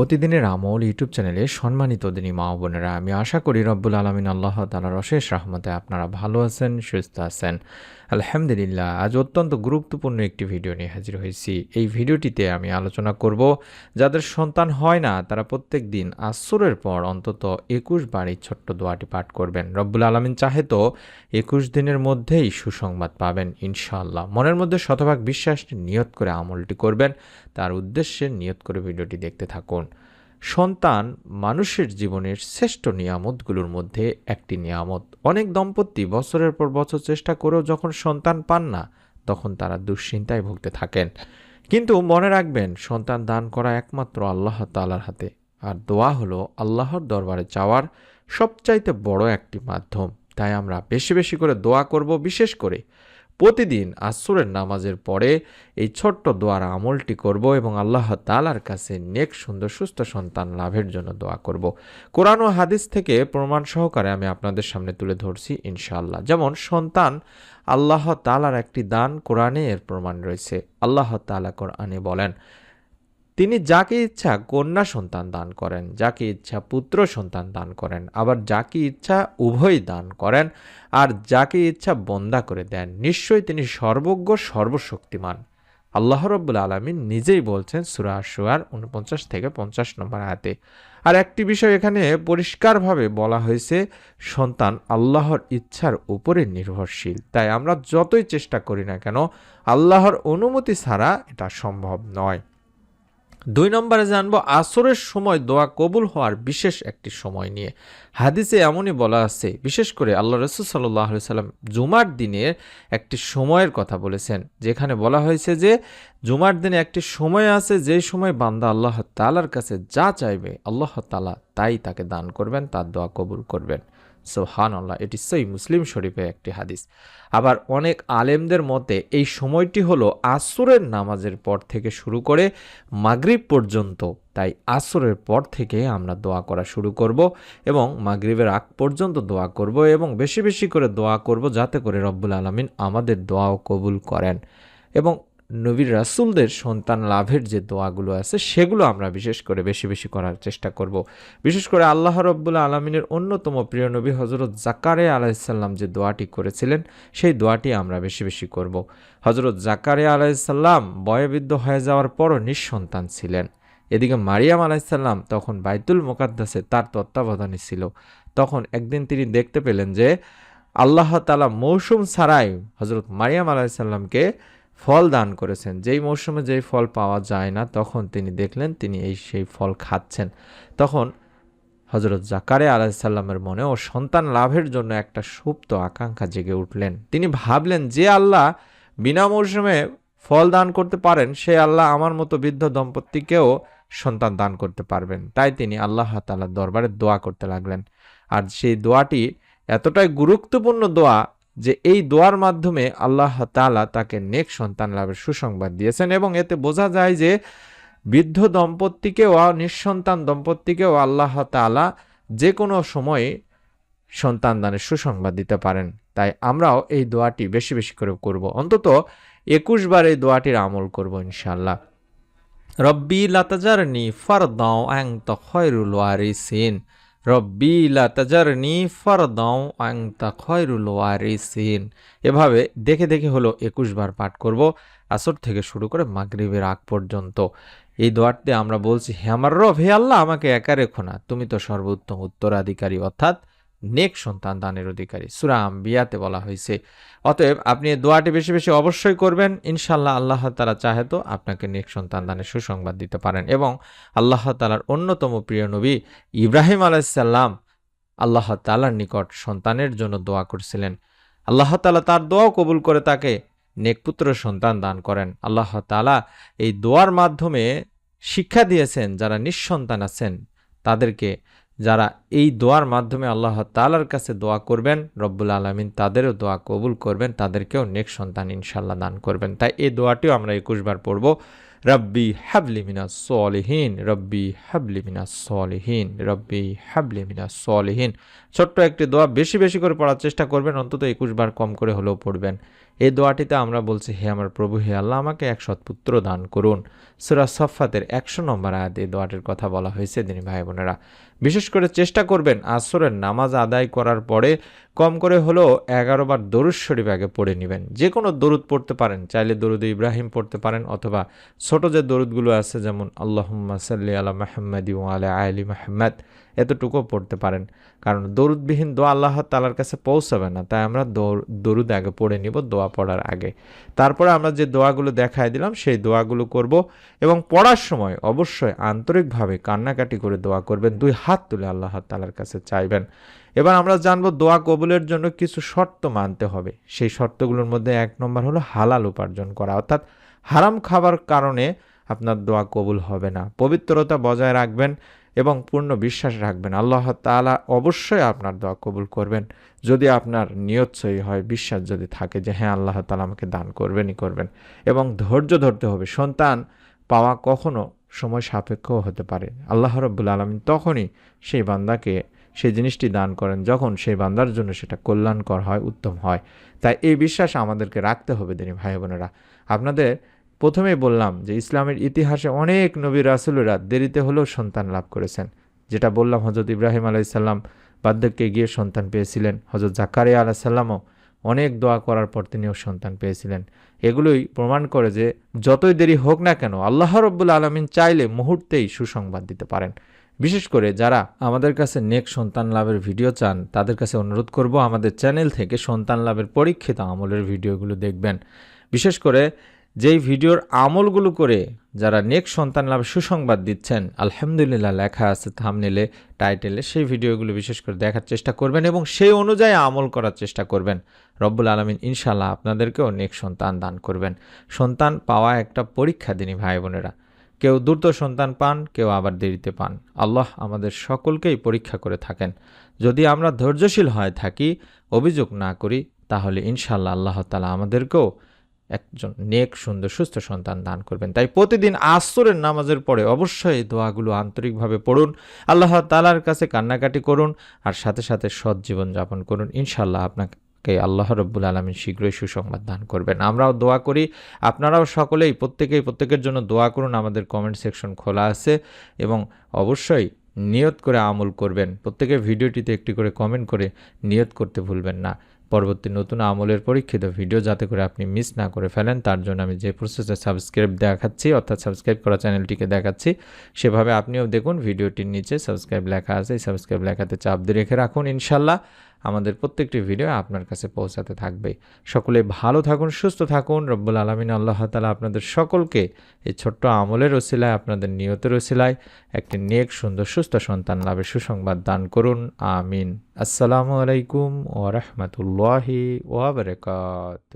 প্রতিদিনের আমল ইউটিউব চ্যানেলে সম্মানিত দিনী মা বোনেরা, আমি আশা করি রব্বুল আলমিন আল্লাহ তালার অশেষ রহমতে আপনারা ভালো আছেন, সুস্থ আছেন। আলহামদুলিল্লাহ, আজ অত্যন্ত গুরুত্বপূর্ণ একটি ভিডিও নিয়ে হাজির হয়েছি। এই ভিডিওটিতে আমি আলোচনা করব যাদের সন্তান হয় না, তারা প্রত্যেক দিন আসরের পর অন্তত একুশ এই ছোট্ট দোয়াটি পাঠ করবেন। রব্বুল আলমিন চাহে তো একুশ দিনের মধ্যেই সুসংবাদ পাবেন, ইনশাআল্লাহ। মনের মধ্যে শতভাগ বিশ্বাসটি নিয়ত করে আমলটি করবেন। তার উদ্দেশ্যে নিয়ত করে ভিডিওটি দেখতে থাকুন। সন্তান মানুষের জীবনের শ্রেষ্ঠ নিয়ামতগুলোর মধ্যে একটি নিয়ামত। অনেক দম্পতি বছরের পর বছর চেষ্টা করেও যখন সন্তান পান না, তখন তারা দুশ্চিন্তায় ভুগতে থাকেন। কিন্তু মনে রাখবেন, সন্তান দান করা একমাত্র আল্লাহ তালার হাতে। আর দোয়া হলো আল্লাহর দরবারে চাওয়ার সবচাইতে বড় একটি মাধ্যম। তাই আমরা বেশি বেশি করে দোয়া করব, বিশেষ করে প্রতিদিন আসরের নামাজের পরে এই ছোট্ট দোয়ার আমলটি করব এবং আল্লাহ তালার কাছে নেক, সুন্দর, সুস্থ সন্তান লাভের জন্য দোয়া করব। কোরআন ও হাদিস থেকে প্রমাণ সহকারে আমি আপনাদের সামনে তুলে ধরছি ইনশাআল্লাহ। যেমন, সন্তান আল্লাহ তালার একটি দান কোরআনে এর প্রমাণ রয়েছে। আল্লাহ তালা কোরআনে বলেন তিনি যাকে ইচ্ছা কন্যা সন্তান দান করেন, যাকে ইচ্ছা পুত্র সন্তান দান করেন, আবার যাকে ইচ্ছা উভয় দান করেন, আর যাকে ইচ্ছা বন্দা করে দেন, নিশ্চয়ই তিনি সর্বজ্ঞ, সর্বশক্তিমান। আল্লাহ রব্বুল আলমিন নিজেই বলছেন সুরা সুয়ার উনপঞ্চাশ থেকে পঞ্চাশ নম্বর আয়াতে। আর একটি বিষয় এখানে পরিষ্কারভাবে বলা হয়েছে, সন্তান আল্লাহর ইচ্ছার উপরে নির্ভরশীল। তাই আমরা যতই চেষ্টা করি না কেন, আল্লাহর অনুমতি ছাড়া এটা সম্ভব নয়। দুই নম্বরে জানব, আসরের সময় দোয়া কবুল হওয়ার বিশেষ একটি সময় নিয়ে। হাদিসে এমনই বলা আছে, বিশেষ করে আল্লাহ রসুল সাল্লাহ সাল্লাম জুমার দিনের একটি সময়ের কথা বলেছেন, যেখানে বলা হয়েছে যে, জুমার দিনে একটি সময় আছে, যে সময় বান্দা আল্লাহ তালার কাছে যা চাইবে, আল্লাহ তালা তাই তাকে দান করবেন, তার দোয়া কবুল করবেন। সোহান আল্লাহ এটি সই মুসলিম শরীফে একটি হাদিস। আবার অনেক আলেমদের মতে এই সময়টি হলো আসরের নামাজের পর থেকে শুরু করে মাগরিব পর্যন্ত, তাই আসরের পর থেকে আমরা দোয়া করা শুরু করব এবং মাগরিবের আগ পর্যন্ত দোয়া করব এবং বেশি বেশি করে দোয়া করব যাতে করে রব্বুল আলমিন আমাদের দোয়াও কবুল করেন। এবং নবীর রাসুলদের সন্তান লাভের যে দোয়াগুলো আছে, সেগুলো আমরা বিশেষ করে বেশি বেশি করার চেষ্টা করব। বিশেষ করে আল্লাহ রব্বুল্লা আলমিনের অন্যতম প্রিয় নবী হজরত জাকারে আলাইসাল্লাম যে দোয়াটি করেছিলেন, সেই দোয়াটি আমরা বেশি বেশি করব। হজরত জাকারে আলাইসাল্লাম বয়বৃদ্ধ হয়ে যাওয়ার পরও নিঃসন্তান ছিলেন। এদিকে মারিয়াম আলাইসাল্লাম তখন বাইতুল মোকাদ্দাসে তার তত্ত্বাবধানে ছিল। তখন একদিন তিনি দেখতে পেলেন যে আল্লাহ তালা মৌসুম ছাড়াই হজরত মারিয়াম আলাইসাল্লামকে ফল দান করেছেন। যেই মৌসুমে যেই ফল পাওয়া যায় না, তখন তিনি দেখলেন, তিনি এই সেই ফল খাচ্ছেন। তখন হজরত জাকারে আলাহিসাল্লামের মনে, ও সন্তান, লাভের জন্য একটা সুপ্ত আকাঙ্ক্ষা জেগে উঠলেন। তিনি ভাবলেন, যে আল্লাহ বিনা মৌসুমে ফল দান করতে পারেন, সে আল্লাহ আমার মতো বৃদ্ধ দম্পতিকেও সন্তান দান করতে পারবেন। তাই তিনি আল্লাহ তালার দরবারে দোয়া করতে লাগলেন। আর সেই দোয়াটি এতটাই গুরুত্বপূর্ণ দোয়া যে এই দোয়ার মাধ্যমে আল্লাহ তালা তাকে নেক সন্তান লাভের সুসংবাদ দিয়েছেন এবং এতে বোঝা যায় যে বৃদ্ধ দম্পতিকেও, নিঃসন্তান দম্পতিকেও আল্লাহ তালা যে কোনো সময়ে সন্তান দানের সুসংবাদ দিতে পারেন। তাই আমরাও এই দোয়াটি বেশি বেশি করে করব। অন্তত একুশ বার এই দোয়াটির আমল করব ইনশাল্লাহ রব্বি লাতাজারনি ফারদাও আং তখয়রুল ওয়ারিসিন। রব্বি লাতাজারনি ফারদাও আং খয়রুল ওয়ারিসিন। এভাবে দেখে দেখে হলো একুশ বার পাঠ করব, আসর থেকে শুরু করে মাগরিবের আগ পর্যন্ত। এই দোয়ারতে আমরা বলছি, হে আমার রব, হে আল্লাহ, আমাকে একা রেখো না। তুমি তো সর্বোত্তম উত্তরাধিকারী, অর্থাৎ নেক সন্তান দানের অধিকারী। সুরা আম্বিয়াতে বলা হয়েছে, অতএব আপনি দোয়াটি বেশি বেশি অবশ্যই করবেন ইনশাল্লাহ আল্লাহ তালা চাহে তো আপনাকে নেক সন্তান দানের সুসংবাদ দিতে পারেন এবং আল্লাহ তালার অন্যতম প্রিয় নবী ইব্রাহিম আলাইসাল্লাম আল্লাহ তালার নিকট সন্তানের জন্য দোয়া করছিলেন। আল্লাহ তালা তার দোয়াও কবুল করে তাকে নেকপুত্র সন্তান দান করেন। আল্লাহ তালা এই দোয়ার মাধ্যমে শিক্ষা দিয়েছেন, যারা নিঃসন্তান আছেন, তাদেরকে যারা এই দোয়ার মাধ্যমে আল্লাহ তালার কাছে দোয়া করবেন, রব্বুল আলমিন তাদেরও দোয়া কবুল করবেন, তাদেরকেও নেক সন্তান ইনশাল্লাহ দান করবেন। তাই এই দোয়াটিও আমরা একুশবার পড়ব, রব্বি হাবলি মিনা সলিহীন, রব্বি হাবলি মিনা সলিহীন, রব্বি হাবলি মিনা সলিহীন। ছোট্ট একটি দোয়া বেশি বেশি করে পড়ার চেষ্টা করবেন, অন্তত একুশ বার কম করে হলেও পড়বেন। এই দোয়াটিতে আমরা বলছি, হে আমার প্রভু, হে আল্লাহ, আমাকে এক সৎপুত্র দান করুন। সুরা সফাতের একশো নম্বর আয়াত এই দোয়াটির কথা বলা হয়েছে, দিনী ভাই বোনেরা। বিশেষ করে চেষ্টা করবেন আসরের নামাজ আদায় করার পরে কম করে হলেও এগারো বার দরুদ শরীফ আগে পড়ে নেবেন। যে কোনো দরুদ পড়তে পারেন, চাইলে দরুদ ইব্রাহিম পড়তে পারেন অথবা ছোট যে দরুদগুলো আছে যেমন আল্লাহ সাল্লি আলা মাহমদি আলা আলী মাহমদ এতটুকুও পড়তে পারেন। কারণ দরুদবিহীন দোয়া আল্লাহ তালার কাছে পৌঁছাবে না। তাই আমরা দরুদ আগে পড়ে নিব, দোয়া পড়ার আগে। তারপরে আমরা যে দোয়াগুলো দেখায় দিলাম, সেই দোয়াগুলো করব এবং পড়ার সময় অবশ্যই আন্তরিকভাবে কান্নাকাটি করে দোয়া করবেন। দুই হাত তুলে আল্লাহ তালার কাছে চাইবেন। এবার আমরা জানব দোয়া কবুলের জন্য কিছু শর্ত মানতে হবে। সেই শর্তগুলোর মধ্যে এক নম্বর হলো হালাল উপার্জন করা। অর্থাৎ হারাম খাবার কারণে আপনার দোয়া কবুল হবে না। পবিত্রতা বজায় রাখবেন। এবং পূর্ণ বিশ্বাস রাখবেন। আল্লাহ তালা অবশ্যই আপনার দোয়া কবুল করবেন। যদি আপনার নিয়ত সহি হয়, বিশ্বাস যদি থাকে যে হ্যাঁ আল্লাহ তালা আমাকে দান করবেনই করবেন। এবং ধৈর্য ধরতে হবে। সন্তান পাওয়া কখনো সময় সাপেক্ষও হতে পারে। আল্লাহ রব্বুল আলমিন তখনই সেই বান্দাকে সেই জিনিসটি দান করেন যখন সেই বান্দার জন্য সেটা কল্যাণকর হয়, উত্তম হয়। তাই এই বিশ্বাস আমাদেরকে রাখতে হবে, দিনী ভাই বোনেরা। আপনাদের প্রথমেই বললাম যে ইসলামের ইতিহাসে অনেক নবী রাসুলেরা দেরিতে হলেও সন্তান লাভ করেছেন। যেটা বললাম হজরত ইব্রাহিম আলাইসাল্লাম বার্ধক্যে গিয়ে সন্তান পেয়েছিলেন। হজরত জাকারিয়া আলাইসাল্লামও অনেক দোয়া করার পর তিনিও সন্তান পেয়েছিলেন। এগুলোই প্রমাণ করে যে যতই দেরি হোক না কেন আল্লাহ রব্বুল আলমিন চাইলে মুহূর্তেই সুসংবাদ দিতে পারেন। বিশেষ করে যারা আমাদের কাছে নেক সন্তান লাভের ভিডিও চান, তাদের কাছে অনুরোধ করব আমাদের চ্যানেল থেকে সন্তান লাভের পরীক্ষিত আমলের ভিডিওগুলো দেখবেন। বিশেষ করে যেই ভিডিওর আমলগুলো করে যারা নেক সন্তান লাভ সুসংবাদ দিচ্ছেন, আলহামদুলিল্লাহ লেখা আছে থামনেলে টাইটেলে সেই ভিডিওগুলো বিশেষ করে দেখার চেষ্টা করবেন এবং সেই অনুযায়ী আমল করার চেষ্টা করবেন। রব্বুল আলমিন ইনশাল্লাহ আপনাদেরকেও নেক সন্তান দান করবেন। সন্তান পাওয়া একটা পরীক্ষা, দিনী ভাই বোনেরা। কেউ দ্রুত সন্তান পান, কেউ আবার দেরিতে পান। আল্লাহ আমাদের সকলকেই পরীক্ষা করে থাকেন। যদি আমরা ধৈর্যশীল হয়ে থাকি, অভিযোগ না করি, তাহলে ইনশাল্লাহ আল্লাহ তালা আমাদেরকেও একজন নেক, সুন্দর, সুস্থ সন্তান দান করবেন। তাই প্রতিদিন আসরের নামাজের পরে অবশ্যই দোয়াগুলো আন্তরিকভাবে পড়ুন। আল্লাহ তালার কাছে কান্নাকাটি করুন আর সাথে সাথে সৎ জীবনযাপন করুন। ইনশাল্লাহ আপনাকে কে আল্লাহ রব্বুল আলমিন শীঘ্রই সুসংবাদ দান করবেন। আমরাও দোয়া করি। আপনারাও সকলেই প্রত্যেকেই প্রত্যেকের জন্য দোয়া করুন। আমাদের কমেন্ট সেকশন খোলা আছে এবং অবশ্যই নিয়ত করে আমল করবেন। প্রত্যেকের ভিডিওটিতে একটি করে কমেন্ট করে নিয়ত করতে ভুলবেন না। পরবর্তী নতুন আমলের পরীক্ষিত ভিডিও যাতে করে আপনি মিস না করে ফেলেন, তার জন্য আমি যে প্রসেসে সাবস্ক্রাইব দেখাচ্ছি, অর্থাৎ সাবস্ক্রাইব করা চ্যানেলটিকে দেখাচ্ছি, সেভাবে আপনিও দেখুন ভিডিওটির নিচে সাবস্ক্রাইব লেখা আছে, এই সাবস্ক্রাইব লেখাতে চাপ দিয়ে রেখে রাখুন, ইনশাল্লাহ। আমাদের প্রত্যেকটি ভিডিও আপনার কাছে পৌঁছাতে থাকবে। সকলে ভালো থাকুন, সুস্থ থাকুন। রব্বুল আলমিন আল্লাহ তালা আপনাদের সকলকে এই ছোট্ট আমলের ওসিলায়, আপনাদের নিয়তের ওসিলায় একটি নেক, সুন্দর, সুস্থ সন্তান লাভের সুসংবাদ দান করুন। আমিন। আসসালামু আলাইকুম ওরহমতুল্লাহি ওবরকাত